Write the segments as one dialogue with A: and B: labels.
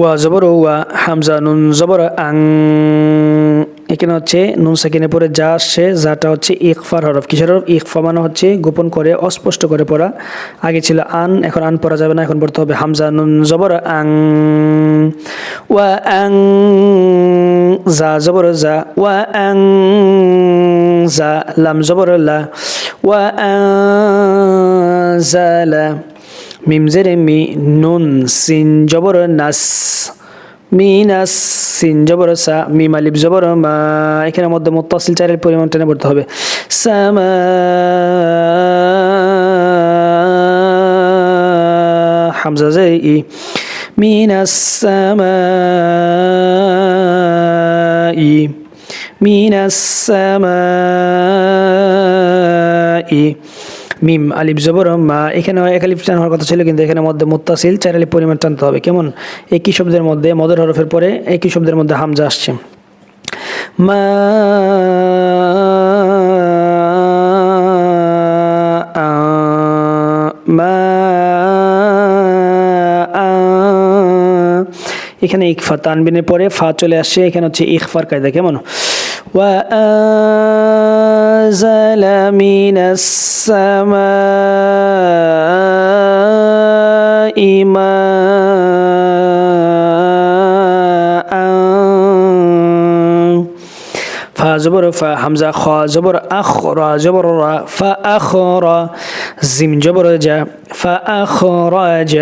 A: ওয়া জবর ওয়া হামজা নুন জবর আং এখানে হচ্ছে নুন সাকিনের পরে যা আসছে, যাটা হচ্ছে ইকফার হরফ। কিসের হরফ? ইকফা মানে হচ্ছে গোপন করে, অস্পষ্ট করে পড়া। আগে ছিল আন, এখন আন পড়া যাবে না, এখন পড়তে হবে হামজা নুন জবর আং ওয়া আং, যা জবর যা। ওয়া আং, যা লাম জবর লা। ওয়া আং জালা মিম জেরে মি নুন সিন জবর নাস মিনাস সিন জবর সা মিম আলিফ জবর মা। এখানে মধ্যে মুত্তাসিল চারের পরিমাণ টেনে পড়তে হবে। সামা হামজা জে ই মিনাস সামা ই মিনাস সামা ই। মিম আলিফ জবর, মা, এখানে এক আলিফ টান হওয়ার কথা ছিল, কিন্তু এখানে মধ্যে মুত্তাসিল, চার আলিফ পরিমাণ টানতে হবে। কেমন? একই শব্দের মধ্যে, মদর হরফের পরে একই শব্দের মধ্যে হামজা আসছে। মা মা। এখানে ইকফা তানবিনের পরে ফা চলে আসছে, এখানে হচ্ছে ইকফার কায়দা, কেমন? وأنزل من السماء ماء. فا زبر فا حمزة خا زبر أخ را زبر را فأخر زم جبر جا فأخرج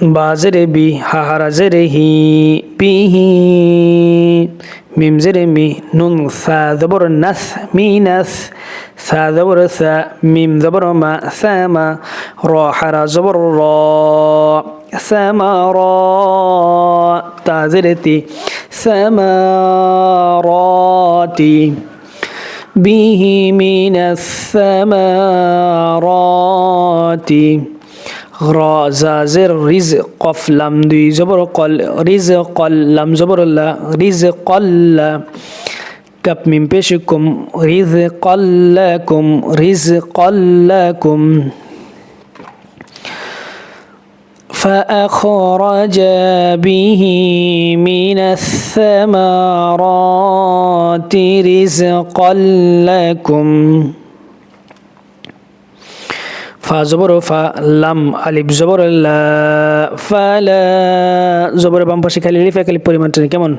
A: بازر بي ههر زر هي بيه ميم زر مي نون ثا ذبر نث مي نث ثا ذبر ثا ميم ذبر ما ثاما را حر زبر را ثمارا تا زرتي ثمارات به من الثمارات غرا زازر رزق قف لم دي زبر قل رزق قل لم زبر لا رزق قل كب من بيشكم رزق لكم رزق لكم. فأخرج به من الثمرات رزقا لكم. ফা জবর ফা লাম আলিফ জবর লা ফালা জবরের বাম পাশে খালি লিফ খালি পরিমাণটা কেমন?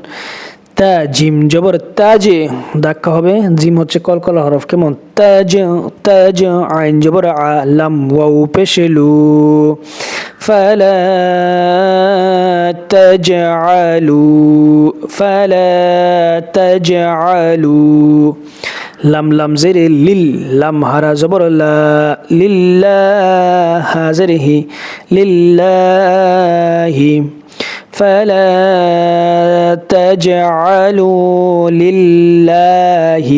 A: তা জিম জবর তাজে ধাক্কা হবে, জিম হচ্ছে কলকলা হরফ, কেমন? তাজ তাজ আইন জবর, আ, লাম ওয়াউ পেশেলু ফালা তাজআলু ফালা তাজআলু লাম লাম জেরে লিল লাম হারা জবর লা লিল্লাহ হাজরে হি লিল্লাহি فلا تجعلوا لله